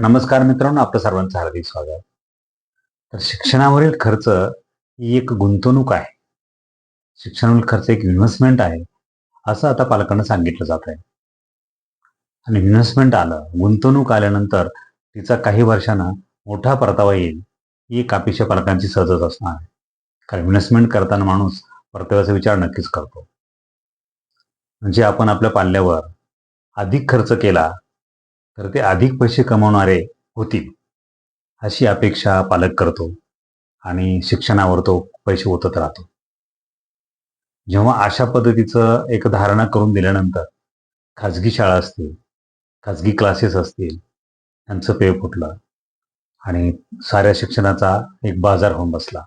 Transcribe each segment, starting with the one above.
नमस्कार मित्रांनो आपलं सर्वांचं हार्दिक स्वागत. तर शिक्षणावरील खर्च ही एक गुंतवणूक आहे. शिक्षणावरील खर्च एक इन्व्हेस्टमेंट आहे असं आता पालकांना सांगितलं जात आहे. आणि इन्व्हेस्टमेंट आलं गुंतवणूक आल्यानंतर तिचा काही वर्षांना मोठा परतावा येईल ही एक अपेक्षा पालकांची सहजच असणार आहे. कारण इन्व्हेस्टमेंट करताना माणूस परताव्याचा विचार नक्कीच करतो. म्हणजे आपण आपल्या पाल्यावर अधिक खर्च केला तर ते अधिक पैसे कमवणारे होतील अशी अपेक्षा पालक करतो आणि शिक्षणावर तो पैसे ओतत राहतो. जेव्हा अशा पद्धतीचं एक धारणा करून दिल्यानंतर खाजगी शाळा असतील खाजगी क्लासेस असतील यांचं पेय फुटलं आणि साऱ्या शिक्षणाचा एक बाजार होऊन बसला.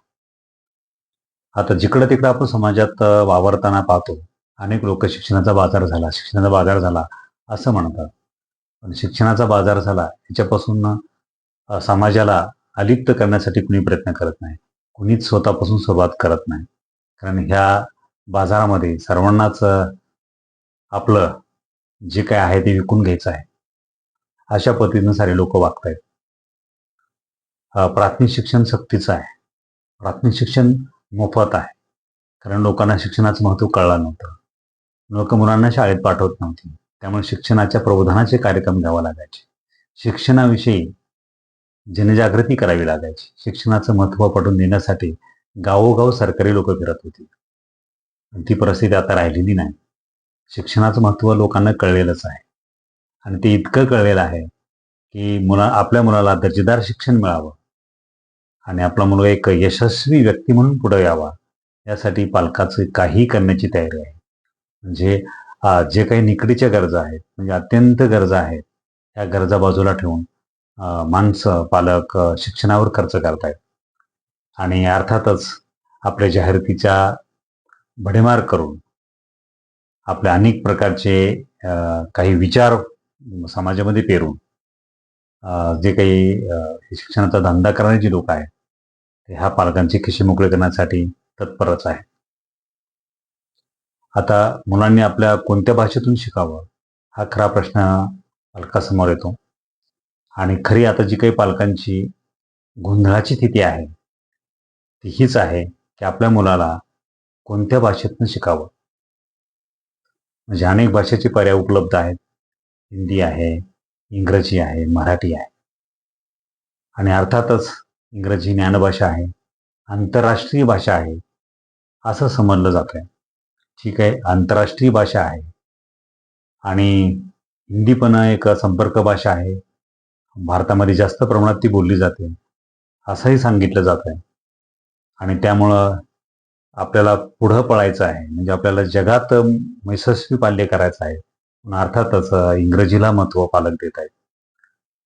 आता जिकडं तिकडं आपण समाजात वावरताना पाहतो अनेक लोक शिक्षणाचा बाजार झाला शिक्षणाचा बाजार झाला असं म्हणतात. पण शिक्षणाचा बाजार झाला याच्यापासून समाजाला अलिप्त करण्यासाठी कुणी प्रयत्न करत नाही. कुणीच स्वतःपासून सुरुवात करत नाही. कारण ह्या बाजारामध्ये सर्वांनाच आपलं जे काय आहे ते विकून घ्यायचं आहे. अशा पद्धतीनं सारे लोक वागत आहेत प्राथमिक शिक्षण सक्तीचं आहे. प्राथमिक शिक्षण मोफत आहे. कारण लोकांना शिक्षणाचं महत्त्व कळलं नव्हतं. लोक मुलांना शाळेत पाठवत नव्हती. त्यामुळे शिक्षणाच्या प्रबोधनाचे कार्यक्रम घ्यावा लागायचे. शिक्षणाविषयी जनजागृती करावी लागायची. शिक्षणाचं महत्त्व पटवून देण्यासाठी गावोगाव सरकारी लोक फिरत होती. ती परिस्थिती आता राहिलेली नाही. शिक्षणाचं महत्त्व लोकांना कळलेलंच आहे. आणि ते इतकं कळलेलं आहे की मुला आपल्या मुलाला दर्जेदार शिक्षण मिळावं. आणि आपला मुलगा एक यशस्वी व्यक्ती म्हणून पुढे यावा. यासाठी पालकाचं काही करण्याची तयारी आहे. म्हणजे जे काही निकडीच्या गरजा आहेत म्हणजे अत्यंत गरजा आहेत त्या गरजा बाजूला ठेवून माणसं पालक शिक्षणावर खर्च करतायत. आणि अर्थातच आपल्या जाहिरातीच्या भडेमार करून आपल्या अनेक प्रकारचे काही विचार समाजामध्ये पेरून जे काही शिक्षणाचा धंदा करणारे जे लोक आहेत ते ह्या पालकांची खिशी मोकळे करण्यासाठी तत्परच आहे आता मुलांनी आपल्या कोणत्या भाषेतून शिकावं? हा खरा प्रश्न पालकासमोर येतो. आणि खरी आता जी काही पालकांची गोंधळाची स्थिती आहे ती हीच आहे की आपल्या मुलाला कोणत्या भाषेतून शिकावं? म्हणजे अनेक भाषेचे पर्याय उपलब्ध आहेत. हिंदी आहे इंग्रजी आहे मराठी आहे. आणि अर्थातच इंग्रजी ज्ञानभाषा आहे आंतरराष्ट्रीय भाषा आहे असं समजलं जात जी काही आंतरराष्ट्रीय भाषा आहे आणि हिंदी पण एक संपर्क भाषा आहे भारतामध्ये जास्त प्रमाणात ती बोलली जाते असंही सांगितलं जात आहे. आणि त्यामुळं आपल्याला पुढं पळायचं आहे म्हणजे आपल्याला जगात यशस्वी पाल्य करायचं आहे पण अर्थातच इंग्रजीला महत्त्व पालक देत आहेत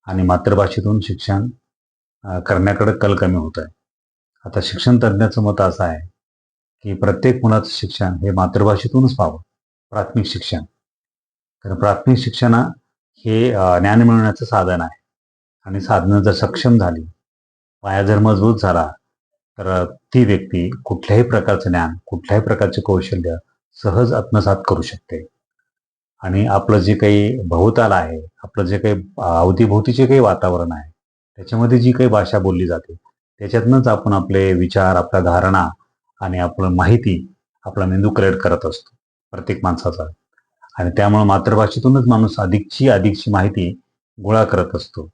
आणि मातृभाषेतून शिक्षण करण्याकडे कल कमी होत आहे. आता शिक्षण तज्ज्ञाचं मत असं आहे की प्रत्येक मुलाचं शिक्षण हे मातृभाषेतूनच व्हावं प्राथमिक शिक्षण. कारण प्राथमिक शिक्षण हे ज्ञान मिळवण्याचं साधन आहे. आणि साधनं जर सक्षम झाली पाया जर मजबूत झाला तर ती व्यक्ती कुठल्याही प्रकारचं ज्ञान कुठल्याही प्रकारचे कौशल्य सहज आत्मसात करू शकते. आणि आपलं जे काही भोवताल आहे आपलं जे काही अवतीभोवतीचे काही वातावरण आहे त्याच्यामध्ये जी काही भाषा बोलली जाते त्याच्यातनंच आपण आपले विचार आपल्या धारणा आणि आपण माहिती आपला मेंदू क्रिएट करत असतो प्रत्येक माणसाचा. आणि त्यामुळे मातृभाषेतूनच माणूस अधिकची अधिकची माहिती गोळा करत असतो.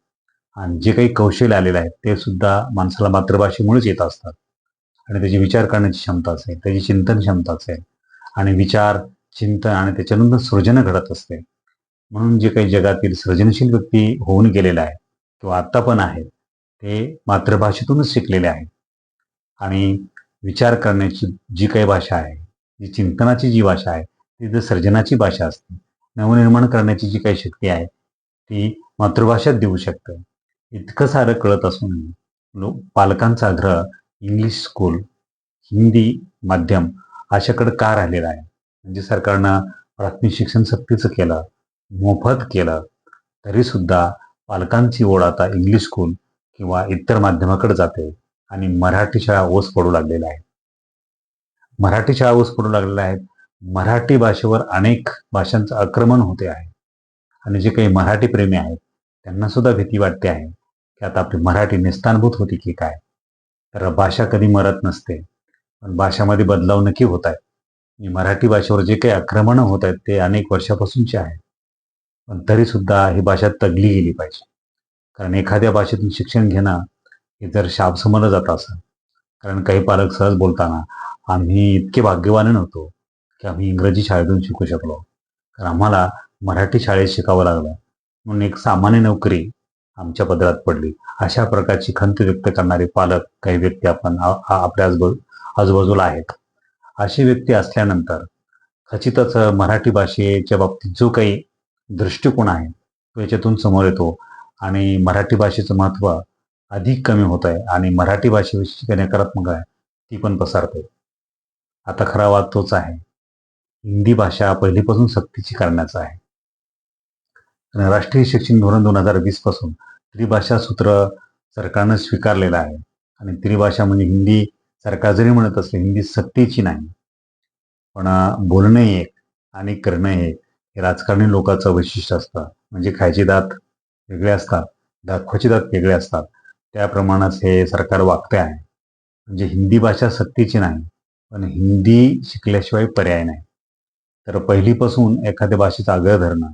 आणि जे काही कौशल्य आलेले आहेत ते सुद्धा माणसाला मातृभाषेमुळेच येत असतात. आणि त्याची विचार करण्याची क्षमता असेल त्याची चिंतन क्षमता असेल आणि विचार चिंतन आणि त्याच्यानंतर सृजन घडत असते. म्हणून जे काही जगातील सृजनशील व्यक्ती होऊन गेलेला आहे किंवा आत्ता पण आहेत ते मातृभाषेतूनच शिकलेले आहेत. आणि विचार करण्याची जी काही भाषा आहे जी चिंतनाची जी भाषा आहे ती जर सर्जनाची भाषा असते नवनिर्माण करण्याची जी काही शक्ती आहे ती मातृभाषेत देऊ शकतं. इतकं सारं कळत असून लो पालकांचा आग्रह इंग्लिश स्कूल हिंदी माध्यम अशाकडे का राहिलेला आहे? म्हणजे सरकारनं प्राथमिक शिक्षण सक्तीचं केलं मोफत केलं तरीसुद्धा पालकांची ओढ आता इंग्लिश स्कूल किंवा इतर माध्यमाकडे जाते. आणि मराठी शाळा ओस पडू लागलेल्या आहेत मराठी शाळा ओस पडू लागलेल्या आहेत मराठी भाषेवर अनेक भाषांचं आक्रमण होते आहे. आणि जे काही मराठी प्रेमी आहेत त्यांना सुद्धा भीती वाटते आहे की आता आपली मराठी निस्तानभूत होती की काय? तर भाषा कधी मरत नसते. पण भाषामध्ये बदलाव नक्की होत आहेत. आणि मराठी भाषेवर जे काही आक्रमणं होत आहेत ते अनेक वर्षापासूनचे आहेत पण तरीसुद्धा ही भाषा तगली गेली पाहिजे. कारण एखाद्या भाषेतून शिक्षण घेणं इतर शाप समजलं जात असं. कारण काही पालक सहज बोलताना आम्ही इतके भाग्यवान नव्हतो की आम्ही इंग्रजी शाळेतून शिकू शकलो. तर आम्हाला मराठी शाळेत शिकावं लागलं. म्हणून एक सामान्य नोकरी आमच्या पदरात पडली. अशा प्रकारची खंत व्यक्त करणारे पालक काही व्यक्ती आपण आपल्या आजूबाजू आजूबाजूला आहेत. अशी व्यक्ती असल्यानंतर खचितच मराठी भाषेच्या बाबतीत जो काही दृष्टिकोन आहे तो याच्यातून समोर येतो. आणि मराठी भाषेचं महत्त्व अधिक कमी होत आहे आणि मराठी भाषेविषयी नकारात्मक आहे ती पण पसरते. आता खरा वाद तोच आहे. हिंदी भाषा पहिलीपासून सक्तीची करण्याचा आहे. राष्ट्रीय शिक्षण धोरण दोन हजार वीसपासून त्रिभाषा सूत्र सरकारनं स्वीकारलेलं आहे आणि त्रिभाषा म्हणजे हिंदी सरकार जरी म्हणत असले हिंदी सक्तीची नाही पण बोलणं एक आणि करणं एक हे राजकारणी लोकांचं वैशिष्ट्य असतं म्हणजे खायचे दात वेगळे असतात दाखवायचे दात वेगळे असतात. त्याप्रमाणात हे सरकार वागते आहे. म्हणजे हिंदी भाषा सक्तीची नाही पण हिंदी शिकल्याशिवाय पर्याय नाही. तर पहिलीपासून एखाद्या भाषेचा आग्रह धरणं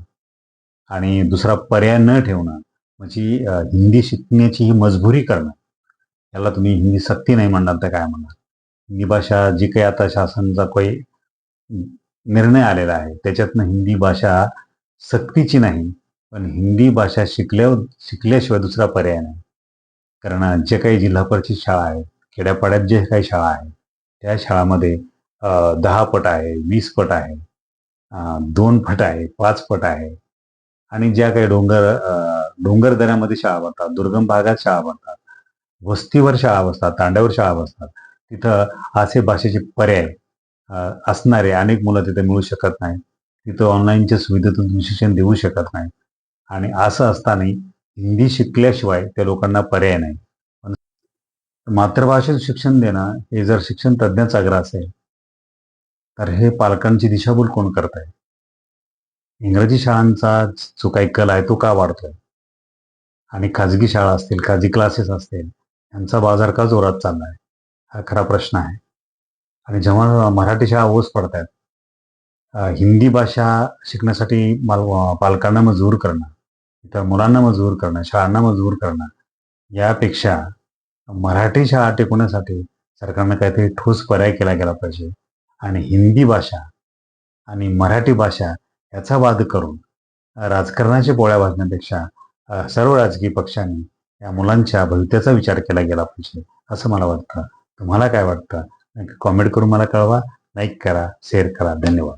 आणि दुसरा पर्याय न ठेवणं म्हणजे हिंदी शिकण्याची ही मजबुरी करणं याला तुम्ही हिंदी सक्ती नाही म्हणणार तर काय म्हणणार? हिंदी भाषा जी काही आता शासनाचा काही निर्णय आलेला आहे त्याच्यातनं हिंदी भाषा सक्तीची नाही पण हिंदी भाषा शिकल्या शिकल्याशिवाय दुसरा पर्याय नाही. कारण जे काही जिल्हा परिषद शाळा आहेत खेड्यापाड्यात जे काही शाळा आहेत त्या शाळामध्ये दहा पट आहे वीस पट आहे दोन पट आहे पाच पट आहे आणि ज्या काही डोंगर डोंगर दऱ्यामध्ये शाळा बनतात दुर्गम भागात शाळा बनतात वस्तीवर शाळा बसतात तांड्यावर शाळा बसतात तिथं असे भाषेचे पर्याय असणारे अनेक मुलं तिथे मिळू शकत नाही तिथं ऑनलाईनच्या सुविधेतून शिक्षण देऊ शकत नाही आणि असं असताना हिंदी शिकल्याशिवाय त्या लोकांना पर्याय नाही. पण मातृभाषेत शिक्षण देणं हे जर शिक्षण तज्ज्ञाचा आग्रह असेल तर हे पालकांची दिशाभूल कोण करत आहे इंग्रजी शाळांचा जो काही कल आहे तो का वाढतोय? आणि खाजगी शाळा असतील खाजगी क्लासेस असतील यांचा बाजार का जोरात चालला आहे? हा खरा प्रश्न आहे. आणि जेव्हा मराठी शाळा ओस पडत आहेत हिंदी भाषा शिकण्यासाठी माल पालकांना मजबूर करणं इतर मुलांना मजबूर करणं शाळांना मजबूर करणं यापेक्षा मराठी शाळा टिकवण्यासाठी सरकारनं काहीतरी ठोस पर्याय केला गेला पाहिजे. आणि हिंदी भाषा आणि मराठी भाषा याचा वाद करून राजकारणाच्या पोळ्या भाजण्यापेक्षा सर्व राजकीय पक्षांनी या मुलांच्या भवित्याचा विचार केला गेला पाहिजे असं मला वाटतं. तुम्हाला काय वाटतं? कॉमेंट करून मला कळवा लाईक करा शेअर करा. धन्यवाद.